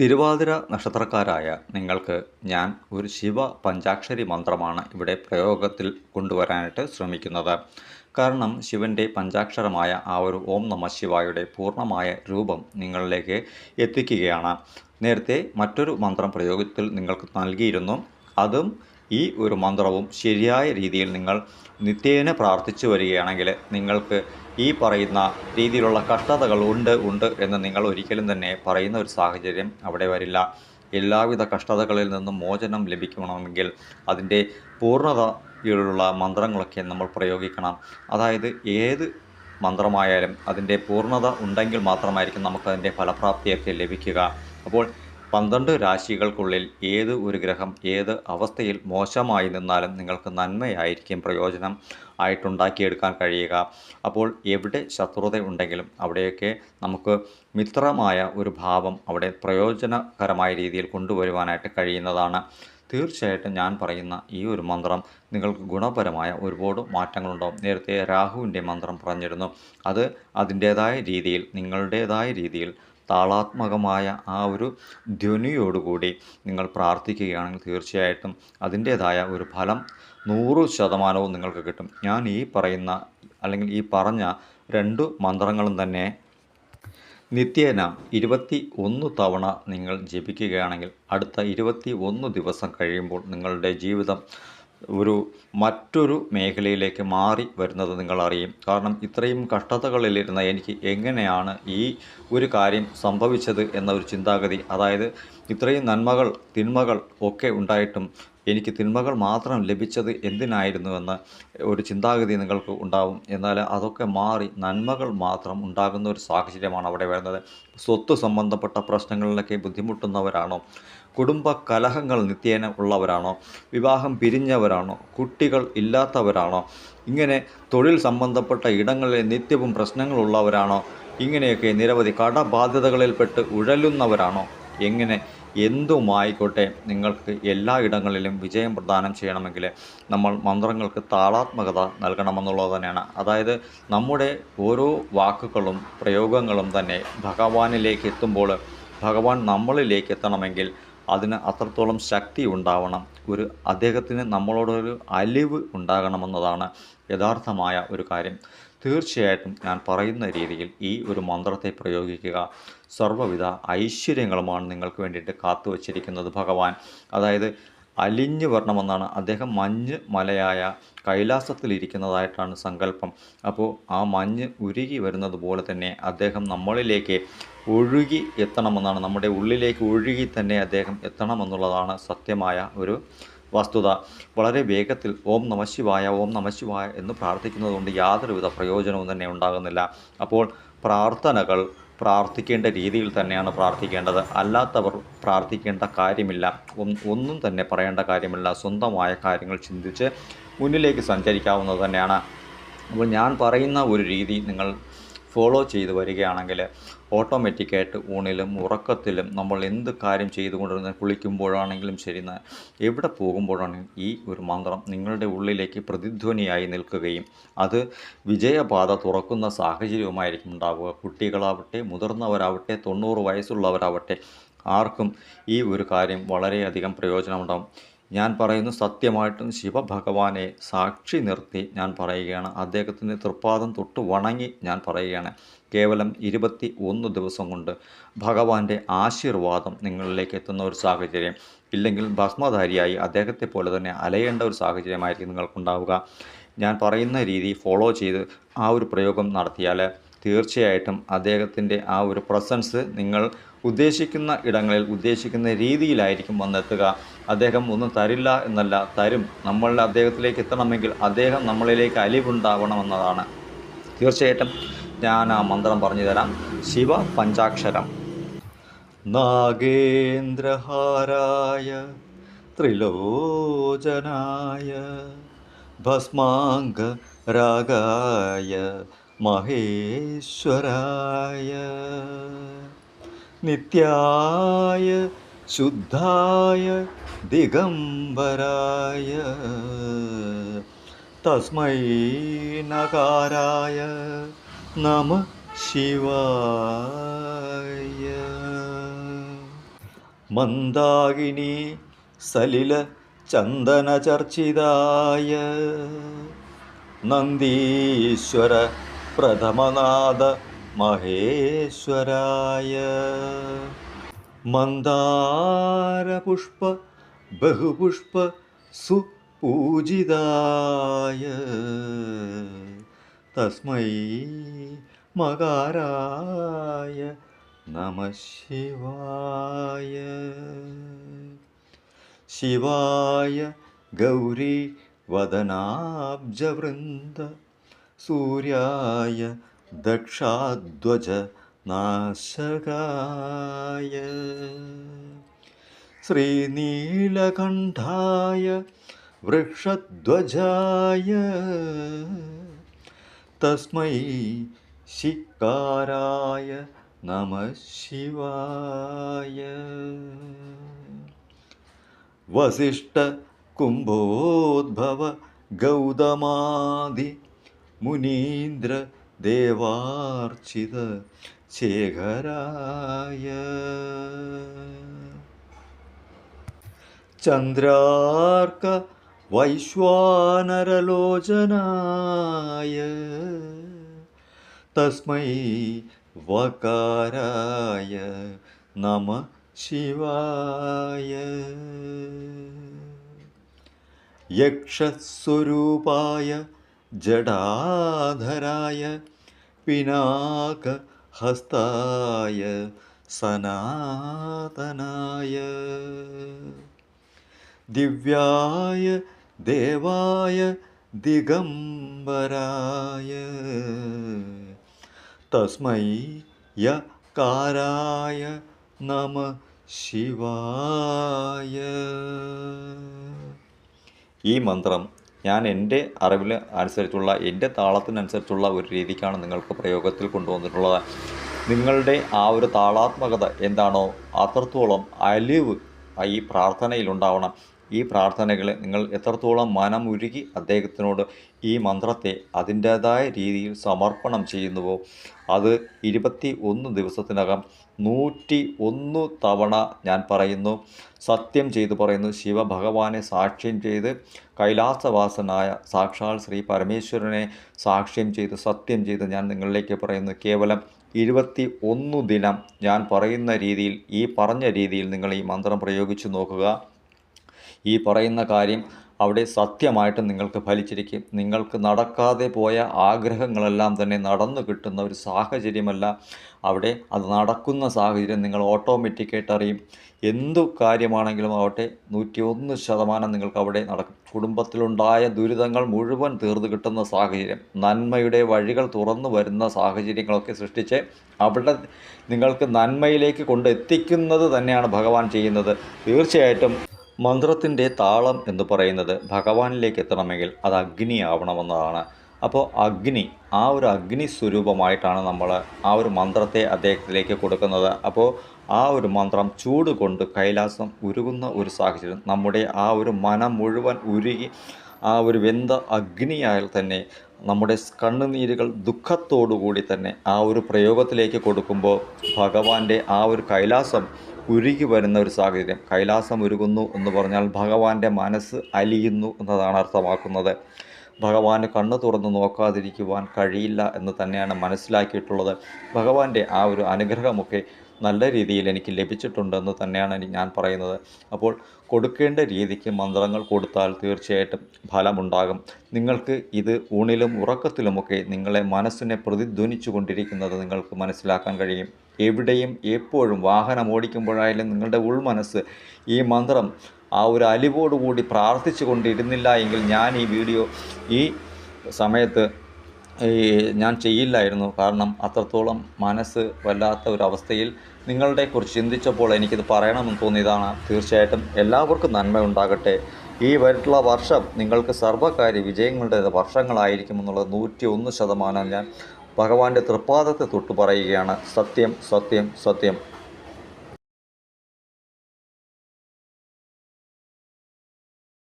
തിരുവാതിര നക്ഷത്രക്കാരായ നിങ്ങൾക്ക് ഞാൻ ഒരു ശിവ പഞ്ചാക്ഷരി മന്ത്രമാണ് ഇവിടെ പ്രയോഗത്തിൽ കൊണ്ടുവരാനായിട്ട് ശ്രമിക്കുന്നത്. കാരണം ശിവന്റെ പഞ്ചാക്ഷരമായ ആ ഒരു ഓം നമ ശിവായുടെ പൂർണമായ രൂപം നിങ്ങളിലേക്ക് എത്തിക്കുകയാണ്. നേരത്തെ മറ്റൊരു മന്ത്രം പ്രയോഗത്തിൽ നിങ്ങൾക്ക് നൽകിയിരുന്നു. അതും ഈ ഒരു മന്ത്രവും ശരിയായ രീതിയിൽ നിങ്ങൾ നിത്യേന പ്രാർത്ഥിച്ചു വരികയാണെങ്കിൽ നിങ്ങൾക്ക് ഈ പറയുന്ന രീതിയിലുള്ള കഷ്ടതകൾ ഉണ്ട് ഉണ്ട് എന്ന് നിങ്ങൾ ഒരിക്കലും തന്നെ പറയുന്ന ഒരു സാഹചര്യം അവിടെ വരില്ല. എല്ലാവിധ കഷ്ടതകളിൽ നിന്നും മോചനം ലഭിക്കണമെങ്കിൽ അതിന്റെ പൂർണതയിലുള്ള മന്ത്രങ്ങളൊക്കെ നമ്മൾ പ്രയോഗിക്കണം. അതായത് ഏത് മന്ത്രമായാലും അതിന്റെ പൂർണത ഉണ്ടെങ്കിൽ മാത്രമായിരിക്കും നമുക്കതിന്റെ ഫലപ്രാപ്തിയൊക്കെ ലഭിക്കുക. അപ്പോൾ പന്ത്രണ്ട് രാശികൾക്കുള്ളിൽ ഏത് ഒരു ഗ്രഹം ഏത് അവസ്ഥയിൽ മോശമായി നിന്നാലും നിങ്ങൾക്ക് നന്മയായിരിക്കും പ്രയോജനം ആയിട്ടുണ്ടാക്കിയെടുക്കാൻ കഴിയുക. അപ്പോൾ എവിടെ ശത്രുത ഉണ്ടെങ്കിലും അവിടെയൊക്കെ നമുക്ക് മിത്രമായ ഒരു ഭാവം അവിടെ പ്രയോജനകരമായ രീതിയിൽ കൊണ്ടുവരുവാനായിട്ട് കഴിയുന്നതാണ്. തീർച്ചയായിട്ടും ഞാൻ പറയുന്ന ഈ ഒരു മന്ത്രം നിങ്ങൾക്ക് ഗുണപരമായ ഒരുപാട് മാറ്റങ്ങളുണ്ടാവും നേരത്തെ രാഹുവിന്റെ മന്ത്രം പറഞ്ഞിരുന്നു. അത് അതിന്റേതായ രീതിയിൽ നിങ്ങളുടേതായ രീതിയിൽ താളാത്മകമായ ആ ഒരു ധ്വനിയോടുകൂടി നിങ്ങൾ പ്രാർത്ഥിക്കുകയാണെങ്കിൽ തീർച്ചയായിട്ടും അതിന്റേതായ ഒരു ഫലം നൂറ് ശതമാനവും നിങ്ങൾക്ക് കിട്ടും. ഞാൻ ഈ പറയുന്ന അല്ലെങ്കിൽ ഈ പറഞ്ഞ രണ്ട് മന്ത്രങ്ങളും തന്നെ നിത്യേന ഇരുപത്തി ഒന്ന് തവണ നിങ്ങൾ ജപിക്കുകയാണെങ്കിൽ അടുത്ത ഇരുപത്തി ഒന്ന് ദിവസം കഴിയുമ്പോൾ നിങ്ങളുടെ ജീവിതം ഒരു മറ്റൊരു മേഖലയിലേക്ക് മാറി വരുന്നത് നിങ്ങളറിയും. കാരണം ഇത്രയും കഷ്ടതകളിലിരുന്ന എനിക്ക് എങ്ങനെയാണ് ഈ ഒരു കാര്യം സംഭവിച്ചത് എന്ന ഒരു ചിന്താഗതി. അതായത് ഇത്രയും നന്മകൾ തിന്മകൾ ഒക്കെ ഉണ്ടായിട്ടും എനിക്ക് തിന്മകൾ മാത്രം ലഭിച്ചത് എന്തിനായിരുന്നുവെന്ന് ഒരു ചിന്താഗതി നിങ്ങൾക്ക് ഉണ്ടാവും. എന്നാൽ അതൊക്കെ മാറി നന്മകൾ മാത്രം ഉണ്ടാകുന്ന ഒരു സാഹചര്യമാണ് അവിടെ വരുന്നത്. സ്വത്ത് സംബന്ധപ്പെട്ട പ്രശ്നങ്ങളിലൊക്കെ ബുദ്ധിമുട്ടുന്നവരാണോ? കുടുംബ കലഹങ്ങൾ നിത്യേന ഉള്ളവരാണോ? വിവാഹം പിരിഞ്ഞവരാണോ? കുട്ടികൾ ഇല്ലാത്തവരാണോ? ഇങ്ങനെ തൊഴിൽ സംബന്ധപ്പെട്ട ഇടങ്ങളിൽ നിത്യവും പ്രശ്നങ്ങളുള്ളവരാണോ ഇങ്ങനെയൊക്കെ നിരവധി കടബാധ്യതകളിൽപ്പെട്ട് ഉഴലുന്നവരാണോ? എങ്ങനെ? എന്തുമായിക്കോട്ടെ നിങ്ങൾക്ക് എല്ലാ ഇടങ്ങളിലും വിജയം പ്രദാനം ചെയ്യണമെങ്കിൽ നമ്മൾ മന്ത്രങ്ങൾക്ക് താളാത്മകത നൽകണമെന്നുള്ളത് തന്നെയാണ്. അതായത് നമ്മുടെ ഓരോ വാക്കുകളും പ്രയോഗങ്ങളും തന്നെ ഭഗവാനിലേക്ക് എത്തുമ്പോൾ ഭഗവാൻ നമ്മളിലേക്ക് എത്തണമെങ്കിൽ അതിന് അത്രത്തോളം ശക്തി ഉണ്ടാവണം. ഒരു അദ്ദേഹത്തിന് നമ്മളോടൊരു അലിവ് ഉണ്ടാകണമെന്നതാണ് യഥാർത്ഥമായ ഒരു കാര്യം. തീർച്ചയായിട്ടും ഞാൻ പറയുന്ന രീതിയിൽ ഈ ഒരു മന്ത്രത്തെ പ്രയോഗിക്കുക. സർവവിധ ഐശ്വര്യങ്ങളുമാണ് നിങ്ങൾക്ക് വേണ്ടിയിട്ട് കാത്തു വച്ചിരിക്കുന്നത് ഭഗവാൻ. അതായത് അലിഞ്ഞു വരണമെന്നാണ്. അദ്ദേഹം മഞ്ഞ് മലയായ കൈലാസത്തിലിരിക്കുന്നതായിട്ടാണ് സങ്കല്പം. അപ്പോൾ ആ മഞ്ഞ് ഉരുകി വരുന്നത് പോലെ തന്നെ അദ്ദേഹം നമ്മളിലേക്ക് ഒഴുകി എത്തണമെന്നാണ്. നമ്മുടെ ഉള്ളിലേക്ക് ഒഴുകി തന്നെ അദ്ദേഹം എത്തണമെന്നുള്ളതാണ് സത്യമായ ഒരു വസ്തുത. വളരെ വേഗത്തിൽ ഓം നമശിവായ ഓം നമശിവായ എന്ന് പ്രാർത്ഥിക്കുന്നതുകൊണ്ട് യാതൊരുവിധ പ്രയോജനവും തന്നെ ഉണ്ടാകുന്നില്ല. അപ്പോൾ പ്രാർത്ഥനകൾ പ്രാർത്ഥിക്കേണ്ട രീതിയിൽ തന്നെയാണ് പ്രാർത്ഥിക്കേണ്ടത്. അല്ലാത്തവർ പ്രാർത്ഥിക്കേണ്ട കാര്യമില്ല. ഒന്നും തന്നെ പറയേണ്ട കാര്യമില്ല. സ്വന്തമായ കാര്യങ്ങൾ ചിന്തിച്ച് മുന്നിലേക്ക് സഞ്ചരിക്കാവുന്നത് തന്നെയാണ്. അപ്പോൾ ഞാൻ പറയുന്ന ഒരു രീതി നിങ്ങൾ ഫോളോ ചെയ്ത് വരികയാണെങ്കിൽ ഓട്ടോമാറ്റിക്കായിട്ട് ഊണിലും ഉറക്കത്തിലും നമ്മൾ എന്ത് കാര്യം ചെയ്തുകൊണ്ടിരുന്ന കുളിക്കുമ്പോഴാണെങ്കിലും ശരി എവിടെ പോകുമ്പോഴാണെങ്കിലും ഈ ഒരു മന്ത്രം നിങ്ങളുടെ ഉള്ളിലേക്ക് പ്രതിധ്വനിയായി നിൽക്കുകയും അത് വിജയപാത തുറക്കുന്ന സാഹചര്യവുമായിരിക്കും ഉണ്ടാവുക. കുട്ടികളാവട്ടെ മുതിർന്നവരാവട്ടെ തൊണ്ണൂറ് വയസ്സുള്ളവരാവട്ടെ ആർക്കും ഈ ഒരു കാര്യം വളരെയധികം പ്രയോജനമുണ്ടാകും ഞാൻ പറയുന്നു സത്യമായിട്ടും ശിവഭഗവാനെ സാക്ഷി നിർത്തി ഞാൻ പറയുകയാണ്. അദ്ദേഹത്തിന്റെ തൃപ്പാദം തൊട്ട് വണങ്ങി ഞാൻ പറയുകയാണ്. കേവലം ഇരുപത്തി ഒന്ന് ദിവസം കൊണ്ട് ഭഗവാന്റെ ആശീർവാദം നിങ്ങളിലേക്ക് എത്തുന്ന ഒരു സാഹചര്യം. ഇല്ലെങ്കിൽ ഭസ്മധാരിയായി അദ്ദേഹത്തെ പോലെ തന്നെ അലയേണ്ട ഒരു സാഹചര്യമായിരിക്കും നിങ്ങൾക്കുണ്ടാവുക. ഞാൻ പറയുന്ന രീതി ഫോളോ ചെയ്ത് ആ ഒരു പ്രയോഗം നടത്തിയാൽ തീർച്ചയായിട്ടും അദ്ദേഹത്തിന്റെ ആ ഒരു പ്രസൻസ് നിങ്ങൾ ഉദ്ദേശിക്കുന്ന ഇടങ്ങളിൽ ഉദ്ദേശിക്കുന്ന രീതിയിലായിരിക്കും വന്നെത്തുക. അദ്ദേഹം ഒന്നും തരില്ല എന്നല്ല തരും. നമ്മൾ അദ്ദേഹത്തിലേക്ക് എത്തണമെങ്കിൽ അദ്ദേഹം നമ്മളിലേക്ക് അലിവുണ്ടാവണമെന്നതാണ്. തീർച്ചയായിട്ടും ഞാൻ ആ മന്ത്രം പറഞ്ഞു തരാം. ശിവ പഞ്ചാക്ഷരം. നാഗേന്ദ്രഹാരായ ത്രിലോചനായ ഭസ്മാംഗ രാഗായ മഹേശ്വരായ. നിത്യായ ശുദ്ധായ ദിഗംബരായ തസ്മൈ നകാരായ നമ ശിവായ. മന്ദാകിനി സലില ചന്ദനചർച്ചിതായ നന്ദീശ്വര പ്രഥമനാഥ महेश्वराय। मन्दारपुष्प बहुपुष्प सुपूजिताय। तस्मै मकाराय नमः शिवाय। शिवाय गौरी वदनाब्जवृन्द सूर्याय दक्षाध्वज नाशकाय श्रीनीलकण्ठाय वृक्षध्वजाय तस्मै षिकाराय नमः शिवाय। वसिष्ठकुम्भोद्भव गौतमादि मुनीन्द्र ദേവാർച്ചിത ശേഖരായ. ചന്ദ്രാർക്ക വൈശ്വാനരലോചനായ. തസ്മൈ വകാരായ നമ ശിവായ. യക്ഷസ്വരൂപായ ജടാധരായ പിനാകഹസ്തായ സനാതനായ ദിവ്യായ ദേവായ ദിഗംബരായ തസ്മൈ യകാരായ നമ ശിവായ ഈ മന്ത്രം ഞാൻ എന്റെ അറിവിൽ അനുസരിച്ചുള്ള എന്റെ താളത്തിനനുസരിച്ചുള്ള ഒരു രീതിക്കാണ് നിങ്ങൾക്ക് പ്രയോഗത്തിൽ കൊണ്ടുവന്നിട്ടുള്ളത്. നിങ്ങളുടെ ആ ഒരു താളാത്മകത എന്താണോ അത്രത്തോളം അലിവ് ഈ പ്രാർത്ഥനയിലുണ്ടാവണം ഈ പ്രാർത്ഥനകളെ നിങ്ങൾ എത്രത്തോളം മനമുരുകി അദ്ദേഹത്തിനോട് ഈ മന്ത്രത്തെ അതിന്റേതായ രീതിയിൽ സമർപ്പണം ചെയ്യുന്നുവോ? അത് ഇരുപത്തി ഒന്ന് ദിവസത്തിനകം നൂറ്റി ഒന്ന് തവണ ഞാൻ പറയുന്നു. സത്യം ചെയ്തു പറയുന്നു. ശിവഭഗവാനെ സാക്ഷ്യം ചെയ്ത് കൈലാസവാസനായ സാക്ഷാൽ ശ്രീ പരമേശ്വരനെ സാക്ഷ്യം ചെയ്ത് സത്യം ചെയ്ത് ഞാൻ നിങ്ങളിലേക്ക് പറയുന്നു. കേവലം ഇരുപത്തി ഒന്ന് ദിനം ഞാൻ പറയുന്ന രീതിയിൽ ഈ പറഞ്ഞ രീതിയിൽ നിങ്ങൾ ഈ മന്ത്രം പ്രയോഗിച്ചു നോക്കുക. ഈ പറയുന്ന കാര്യം അവിടെ സത്യമായിട്ട് നിങ്ങൾക്ക് ഫലിച്ചിരിക്കും. നിങ്ങൾക്ക് നടക്കാതെ പോയ ആഗ്രഹങ്ങളെല്ലാം തന്നെ നടന്നു കിട്ടുന്ന ഒരു സാഹചര്യമല്ല. അവിടെ അത് നടക്കുന്ന സാഹചര്യം നിങ്ങൾ ഓട്ടോമാറ്റിക്കായിട്ട് അറിയും. എന്തു കാര്യമാണെങ്കിലും ആവട്ടെ നൂറ്റി ഒന്ന് ശതമാനം നിങ്ങൾക്ക് അവിടെ നടക്കും. കുടുംബത്തിലുണ്ടായ ദുരിതങ്ങൾ മുഴുവൻ തീർന്നു കിട്ടുന്ന സാഹചര്യം നന്മയുടെ വഴികൾ തുറന്നു വരുന്ന സാഹചര്യങ്ങളൊക്കെ സൃഷ്ടിച്ച് അവിടെ നിങ്ങൾക്ക് നന്മയിലേക്ക് കൊണ്ടെത്തിക്കുന്നത് തന്നെയാണ് ഭഗവാൻ ചെയ്യുന്നത്. തീർച്ചയായിട്ടും മന്ത്രത്തിന്റെ താളം എന്ന് പറയുന്നത് ഭഗവാനിലേക്ക് എത്തണമെങ്കിൽ അത് അഗ്നി ആവണമെന്നതാണ് അപ്പോൾ അഗ്നി ആ ഒരു അഗ്നി സ്വരൂപമായിട്ടാണ് നമ്മൾ ആ ഒരു മന്ത്രത്തെ അദ്ദേഹത്തിലേക്ക് കൊടുക്കുന്നത്. അപ്പോൾ ആ ഒരു മന്ത്രം ചൂട് കൊണ്ട് കൈലാസം ഉരുകുന്ന ഒരു സാഹചര്യം നമ്മുടെ ആ ഒരു മനം മുഴുവൻ ഉരുകി ആ ഒരു വെന്ത അഗ്നിയായാൽ തന്നെ നമ്മുടെ കണ്ണുനീരുകൾ ദുഃഖത്തോടുകൂടി തന്നെ ആ ഒരു പ്രയോഗത്തിലേക്ക് കൊടുക്കുമ്പോൾ ഭഗവാന്റെ ആ ഒരു കൈലാസം ഉരുകി വരുന്ന ഒരു സാഹചര്യം. കൈലാസം ഉരുകുന്നു എന്ന് പറഞ്ഞാൽ ഭഗവാന്റെ മനസ്സ് അലിയുന്നു എന്നതാണ് അർത്ഥമാക്കുന്നത്. ഭഗവാന് കണ്ണു തുറന്ന് നോക്കാതിരിക്കുവാൻ കഴിയില്ല എന്ന് തന്നെയാണ് മനസ്സിലാക്കിയിട്ടുള്ളത്. ഭഗവാന്റെ ആ ഒരു അനുഗ്രഹമൊക്കെ നല്ല രീതിയിൽ എനിക്ക് ലഭിച്ചിട്ടുണ്ടെന്ന് തന്നെയാണ് ഞാൻ പറയുന്നത്. അപ്പോൾ കൊടുക്കേണ്ട രീതിക്ക് മന്ത്രങ്ങൾ കൊടുത്താൽ തീർച്ചയായിട്ടും ഫലമുണ്ടാകും. നിങ്ങൾക്ക് ഇത് ഊണിലും ഉറക്കത്തിലുമൊക്കെ നിങ്ങളെ മനസ്സിനെ പ്രതിധ്വനിച്ചു കൊണ്ടിരിക്കുന്നത് നിങ്ങൾക്ക് മനസ്സിലാക്കാൻ കഴിയും. എവിടെയും എപ്പോഴും വാഹനം ഓടിക്കുമ്പോഴായാലും നിങ്ങളുടെ ഉൾമനസ്സ് ഈ മന്ത്രം ആ ഒരു അലിവോടുകൂടി പ്രാർത്ഥിച്ചു കൊണ്ടിരുന്നില്ല എങ്കിൽ ഞാൻ ഈ വീഡിയോ ഈ സമയത്ത് ഈ ഞാൻ ചെയ്യില്ലായിരുന്നു. കാരണം അത്രത്തോളം മനസ്സ് വല്ലാത്ത ഒരു അവസ്ഥയിൽ നിങ്ങളുടെ കുറിച്ച് ചിന്തിച്ചപ്പോൾ എനിക്കിത് പറയണമെന്ന് തോന്നിയതാണ്. തീർച്ചയായിട്ടും എല്ലാവർക്കും നന്മ ഉണ്ടാകട്ടെ. ഈ വരുള്ള വർഷം നിങ്ങൾക്ക് സർവകാര്യ വിജയങ്ങളുടെ വർഷങ്ങളായിരിക്കുമെന്നുള്ളത് നൂറ്റി ഒന്ന് ശതമാനം ഞാൻ ഭഗവാന്റെ തൃപ്പാദത്തെ തൊട്ടു പറയുകയാണ് സത്യം സത്യം സത്യം.